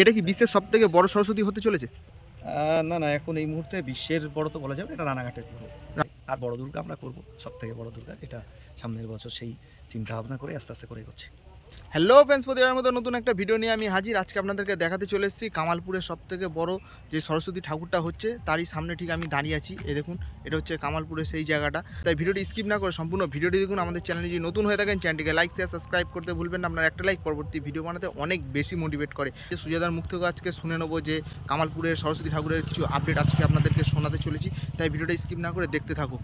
এটা কি বিশ্বের সব থেকে বড় সরস্বতী হতে চলেছে? না না, এখন এই মুহূর্তে বিশ্বের বড় তো বলা যাবে এটা রানাঘাটের আর বড় দুর্গা আমরা করব সব থেকে বড় দুর্গা, এটা সামনের বছর সেই চিন্তা ভাবনা করে আস্তে আস্তে করে করছি হ্যালো ফ্রেন্ডস প্রতিবার মতো নতুন একটা ভিডিও নিয়ে আমি হাজির। আজকে আপনাদেরকে দেখাতে চলে এসেছি কামালপুরের সব থেকে বড় যে সরস্বতী ঠাকুরটা হচ্ছে, তারই সামনে ঠিক আমি দাঁড়িয়ে আছি। এ দেখুন, এটা হচ্ছে কামালপুরের সেই জায়গাটা। তাই ভিডিওটি স্কিপ না করে সম্পূর্ণ ভিডিওটি দেখুন। আমাদের চ্যানেলে যদি নতুন হয়ে থাকেন চ্যানেলটিকে লাইক শেয়ার সাবস্ক্রাইব করতে ভুলবেন না। আপনার একটা লাইক পরবর্তী ভিডিও বানাতে অনেক বেশি মোটিভেট করে। যে সুজাদার মুখ থেকে আজকে শুনে নেব যে কামালপুরের সরস্বতী ঠাকুরের কিছু আপডেট আজকে আপনাদেরকে শোনাতে চলেছি। তাই ভিডিওটা স্কিপ না করে দেখতে থাকো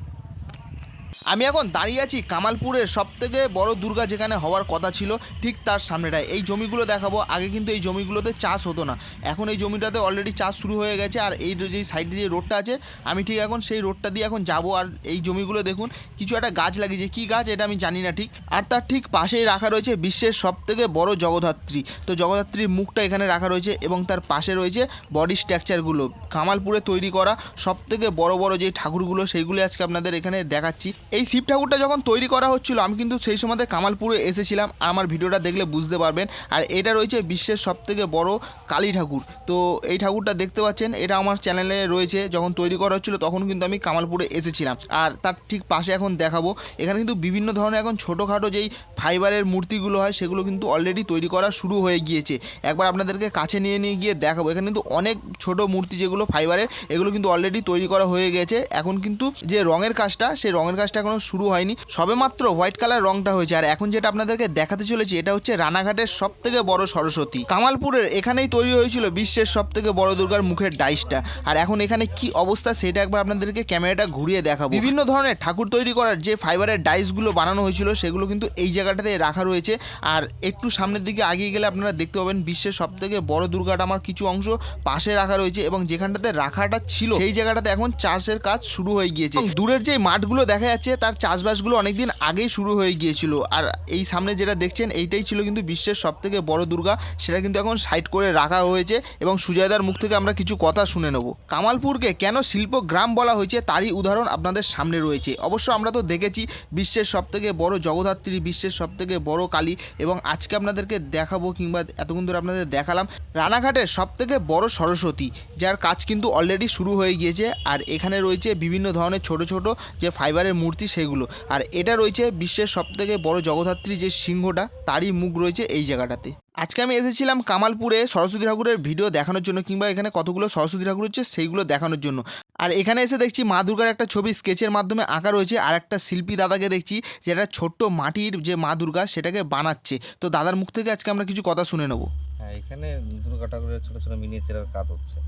আমি এখন দাঁড়িয়ে আছি কামালপুরের সব থেকে বড় দুর্গা যেখানে হওয়ার কথা ছিল, ঠিক তার সামনেটায়। এই জমিগুলো দেখাবো, আগে কিন্তু এই জমিগুলোতে চাষ হতো না। এখন এই জমিটাতে অলরেডি চাষ শুরু হয়ে গেছে, আর এই যে সাইডে যে রোডটা আছে, আমি ঠিক এখন সেই রোডটা দিয়ে এখন যাব। আর এই জমিগুলো দেখুন, কিছু একটা গাছ লাগিয়েছে। কী গাছ এটা আমি জানি না ঠিক। আর তার ঠিক পাশেই রাখা রয়েছে বিশ্বের সব থেকে বড় জগদ্ধাত্রী তো জগদ্ধাত্রীর মুখটা এখানে রাখা রয়েছে এবং তার পাশে রয়েছে বডি স্ট্রাকচারগুলো কামালপুরে তৈরি করা সব থেকে বড় বড় যে ঠাকুরগুলো সেইগুলো আজকে আপনাদের এখানে দেখাচ্ছি। এই শিব ঠাকুরটা যখন তৈরি করা হচ্ছিল, আমি কিন্তু সেই সময়তে কামালপুরে এসেছিলাম। আমার ভিডিওটা দেখলে বুঝতে পারবেন। আর এটা রয়েছে বিশ্বের সব থেকে বড় কালী ঠাকুর। তো এই ঠাকুরটা দেখতে পাচ্ছেন, এটা আমার চ্যানেলে রয়েছে। যখন তৈরি করা হচ্ছিল, তখন কিন্তু আমি কামালপুরে এসেছিলাম। আর তার ঠিক পাশে এখন দেখাবো, এখানে কিন্তু বিভিন্ন ধরনের এখন ছোটোখাটো যেই ফাইবারের মূর্তিগুলো হয়, সেগুলো কিন্তু অলরেডি তৈরি করা শুরু হয়ে গিয়েছে। একবার আপনাদেরকে কাছে নিয়ে নিয়ে গিয়ে দেখাবো। এখানে কিন্তু অনেক ছোট মূর্তি যেগুলো ফাইবারের, এগুলো কিন্তু অলরেডি তৈরি করা হয়ে গেছে। এখন কিন্তু যে রঙের কাজটা, সেই রঙের কাজটা এখনও শুরু হয়নি। সবেমাত্র হোয়াইট কালার রংটা হয়েছে। আর এখন যেটা আপনাদেরকে দেখাতে চলেছি, এটা হচ্ছে রানাঘাটের সব থেকে বড় সরস্বতী। কামালপুরের এখানেই তৈরি হয়েছিল বিশ্বের সব থেকে বড় দুর্গার মুখের ডাইসটা। আর এখন এখানে কি অবস্থা সেটা একবার আপনাদেরকে ক্যামেরাটা ঘুরিয়ে দেখাবো। বিভিন্ন ধরনের ঠাকুর তৈরি করার যে ফাইবারের ডাইসগুলো বানানো হয়েছিল, সেগুলো কিন্তু এই জায়গাটাতে রাখা রয়েছে। আর একটু সামনের দিকে আগিয়ে গেলে আপনারা দেখতে পাবেন বিশ্বের সব থেকে বড় দুর্গাটা আমার কিছু অংশ পাশে রাখা রয়েছে এবং যেখানটাতে রাখাটা ছিল, সেই জায়গাটাতে এখন চার্চের কাজ শুরু হয়ে গিয়েছে। দূরের যে মাঠগুলো দেখা যাচ্ছে তার চাষবাসগুলো অনেকদিন আগেই শুরু হয়ে গিয়েছিল। আর এই সামনে যেটা দেখছেন, এইটাই ছিল কিন্তু বিশ্বের সব থেকে বড় দুর্গা। সেটা কিন্তু এখন সাইড করে রাখা হয়েছে এবং সুজয়দার মুখ থেকে আমরা কিছু কথা শুনে নেব। কামালপুরকে কেন শিল্প গ্রাম বলা হয়েছে তারই উদাহরণ আপনাদের সামনে রয়েছে। অবশ্য আমরা তো দেখেছি বিশ্বের সব থেকে বড় জগদ্ধাত্রী, বিশ্বের সব থেকে বড় কালী এবং আজকে আপনাদেরকে দেখাবো কিংবা এতক্ষণ ধরে আপনাদের দেখালাম রানাঘাটের সব থেকে বড় সরস্বতী, যার কাজ কিন্তু অলরেডি শুরু হয়ে গিয়েছে। আর এখানে রয়েছে বিভিন্ন ধরনের ছোট ছোট যে ফাইবারের মূর্তি সেগুলো আর এটা রয়েছে বিশ্বের সব থেকে বড় জগদ্ধাত্রী যে সিংহটা, তারই মুখ রয়েছে এই জায়গাটাতে। আজকে আমি এসেছিলাম কামালপুরে সরস্বতী ঠাকুরের ভিডিও দেখানোর জন্য কিংবা এখানে কতগুলো সরস্বতী ঠাকুর হচ্ছে সেইগুলো দেখানোর জন্য। আর এখানে এসে দেখছি মা দুর্গার একটা ছবি স্কেচের মাধ্যমে আঁকা রয়েছে, আর একটা শিল্পী দাদাকে দেখছি যেটা ছোট্ট মাটির যে মা দুর্গা সেটাকে বানাচ্ছে। তো দাদার মুখ থেকে আজকে আমরা কিছু কথা শুনে নেব। হ্যাঁ এখানে দুর্গা ঠাকুরের ছোটো ছোটো মিনিয়েচারের কাজ হচ্ছে।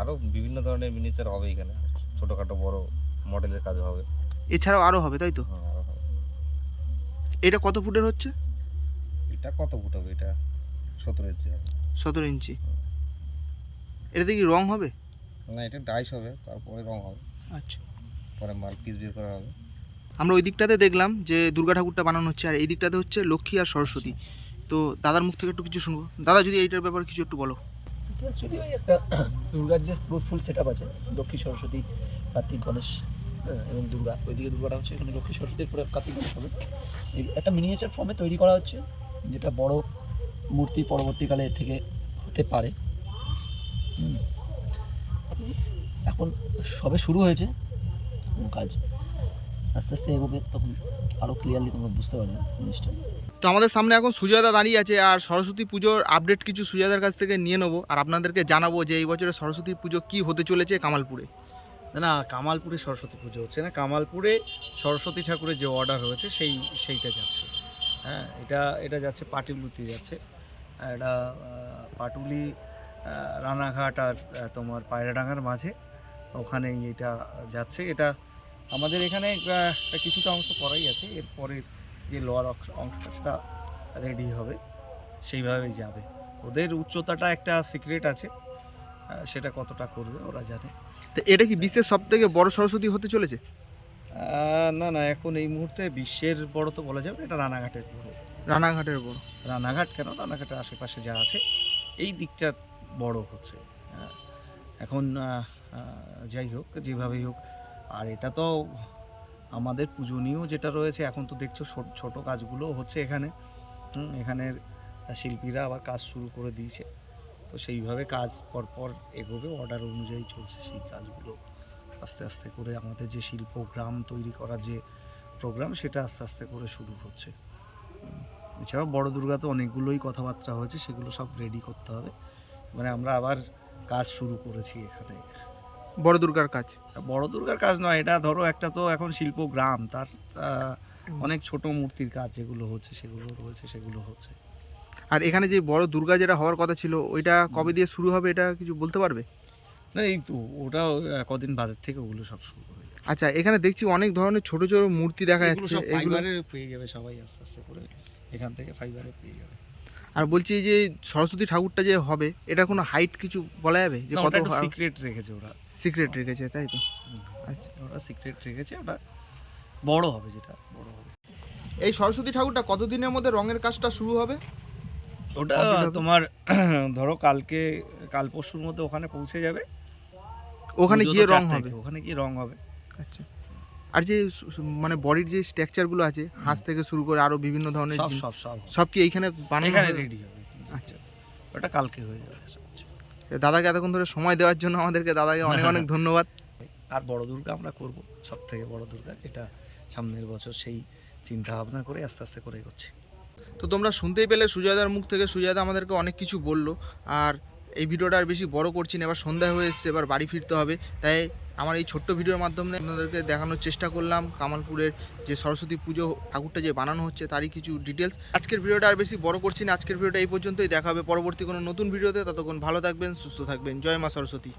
আরও বিভিন্ন ধরনের মিনিয়েচার হবে এখানে। ছোটোখাটো বড় মডেলের কাজ হবে। এছাড়াও আরও হবে তাই তো? হ্যাঁ, আরও হবে এটা কত ফুটের হচ্ছে? এটা কত ফুট হবে? এটা সতেরো ইঞ্চি সতেরো ইঞ্চি। এটাতে কি রং হবে? না এটা ডাইস হবে তারপরে রং হবে। আচ্ছা। পরে মাল পিস বের করা হবে। আমরা ওই দিকটাতে দেখলাম যে দুর্গা ঠাকুরটা বানানো হচ্ছে আর এই দিকটাতে হচ্ছে লক্ষ্মী আর সরস্বতী। তো দাদার মুখ থেকে একটু কিছু শুনব। দাদা যদি এইটার ব্যাপারে কিছু একটু বলো। একটা দুর্গার যে ফুল সেট আপ আছে লক্ষ্মী সরস্বতী কার্তিক গণেশ। হ্যাঁ, এবং দুর্গা। ওইদিকে দুর্গাটা হচ্ছে এখানে লক্ষ্মী সরস্বতীর পরে কার্তিক গণেশ হবে। একটা মিনিয়েচার ফর্মে তৈরি করা হচ্ছে, যেটা বড় মূর্তি পরবর্তীকালে এর থেকে হতে পারে। এখন সবে শুরু হয়েছে কাজ আস্তে আস্তে এগোবে, তখন আরও ক্লিয়ারলি তোমরা বুঝতে পারবে জিনিসটা। তো আমাদের সামনে এখন সুজয়দা দাঁড়িয়ে আছে, আর সরস্বতী পুজোর আপডেট কিছু সুজয়দার কাছ থেকে নিয়ে নেব, আর আপনাদেরকে জানাব যে এই বছরে সরস্বতী পুজো কী হতে চলেছে কামালপুরে। না কামালপুরে সরস্বতী পুজো হচ্ছে না। কামালপুরে সরস্বতী ঠাকুরের যে অর্ডার হয়েছে, সেই, সেইটা যাচ্ছে। হ্যাঁ এটা এটা যাচ্ছে পাটুলিতে যাচ্ছে। এটা পাটুলি রানাঘাট আর তোমার পায়রাডাঙ্গার মাঝে। ওখানেই এটা যাচ্ছে। এটা আমাদের এখানে কিছুটা অংশ করাই আছে। এরপরে যে লোয়ার অংশটা, সেটা রেডি হবে। সেইভাবেই যাবে। ওদের উচ্চতাটা একটা সিক্রেট আছে। সেটা কতটা করবে ওরা জানে। তো এটা কি বিশ্বের সব থেকে বড় সরস্বতী হতে চলেছে? না না এখন এই মুহূর্তে বিশ্বের বড় তো বলা যাবে এটা রানাঘাটের বড়। রানাঘাটের বড়। রানাঘাট কেন? রানাঘাটের আশেপাশে যা আছে এই দিকটা বড় হচ্ছে। এখন যাই হোক যেভাবেই হোক আর এটা তো আমাদের পূজনীয় যেটা রয়েছে এখন তো দেখছ ছোট- ছোট কাজগুলো হচ্ছে এখানে। এখানের শিল্পীরা আবার কাজ শুরু করে দিয়েছে। সেইভাবে কাজ পরপর এগোবে। অর্ডার অনুযায়ী চলছে সেই কাজগুলো। আস্তে আস্তে করে আমাদের যে শিল্প গ্রাম তৈরি করার যে প্রোগ্রাম সেটা আস্তে আস্তে করে শুরু হচ্ছে। এছাড়াও বড় দুর্গা তো অনেকগুলোই কথাবার্তা হয়েছে সেগুলো সব রেডি করতে হবে। মানে আমরা আবার কাজ শুরু করেছি এখানে। বড় দুর্গার কাজ? বড় দুর্গার কাজ নয় এটা ধরো একটা তো এখন শিল্প গ্রাম। তার অনেক ছোট মূর্তির কাজ যেগুলো হচ্ছে সেগুলো রয়েছে সেগুলো হচ্ছে। আর এখানে যে বড় দুর্গা যেটা হওয়ার কথা ছিল ওইটা কবে দিয়ে শুরু হবে এটা কিছু বলতে পারবে? না এই তো আহ, কদিন বাদের থেকে ওগুলো সব শুরু আচ্ছা এখানে দেখছি অনেক ধরনের ছোট ছোট মূর্তি দেখা যাচ্ছে এগুলো পেয়ে যাবে সবাই আস্তে আস্তে করে। এখান থেকে ফাইবারে পেয়ে যাবে। আর বলছি যে সরস্বতী ঠাকুরটা যে হবে এটা কোনো হাইট কিছু বলা যাবে? যে কত সিক্রেট রেখেছে ওরা। সিক্রেট রেখেছে তাই তো? আচ্ছা। ওরা সিক্রেট রেখেছে ওটা বড় হবে যেটা বড় হবে। এই সরস্বতী ঠাকুরটা কতদিনের মধ্যে রঙের কাজটা শুরু হবে? ওটা তোমার ধরো কালকে কাল পরশুর মধ্যে ওখানে পৌঁছে যাবে। ওখানে গিয়ে রং হবে। ওখানে গিয়ে রং হবে। আচ্ছা। আর যে মানে বডির যে স্ট্রাকচারগুলো আছে হাঁস থেকে শুরু করে আরও বিভিন্ন ধরনের সব সব সব। সব কি এইখানে বানানো এখানে রেডি হবে। আচ্ছা। ওটা কালকে হয়ে যাবে। দাদাকে এতক্ষণ ধরে সময় দেওয়ার জন্য আমাদেরকে দাদাকে অনেক অনেক ধন্যবাদ। আর বড় দুর্গা আমরা করব সব থেকে বড় দুর্গা যেটা সামনের বছর সেই চিন্তা ভাবনা করে আস্তে আস্তে করে এগোচ্ছি। তো তোমরা শুনতেই পেলে সুজয়দার মুখ থেকে সুজয়দা আমাদেরকে অনেক কিছু বলল। আর এই ভিডিওটা আর বেশি বড় করছি না, এবার সন্ধ্যা হয়ে এসছে, এবার বাড়ি ফিরতে হবে। তাই আমার এই ছোট্ট ভিডিওর মাধ্যমে আপনাদেরকে দেখানোর চেষ্টা করলাম, কামালপুরের যে সরস্বতী পুজো ঠাকুরটা যে বানানো হচ্ছে তারই কিছু ডিটেলস আজকের ভিডিওটা আর বেশি বড় করছি না, আজকের ভিডিওটা এই পর্যন্তই, দেখা হবে পরবর্তী কোনো নতুন ভিডিওতে, ততক্ষণ ভালো থাকবেন, সুস্থ থাকবেন। জয় মা সরস্বতী।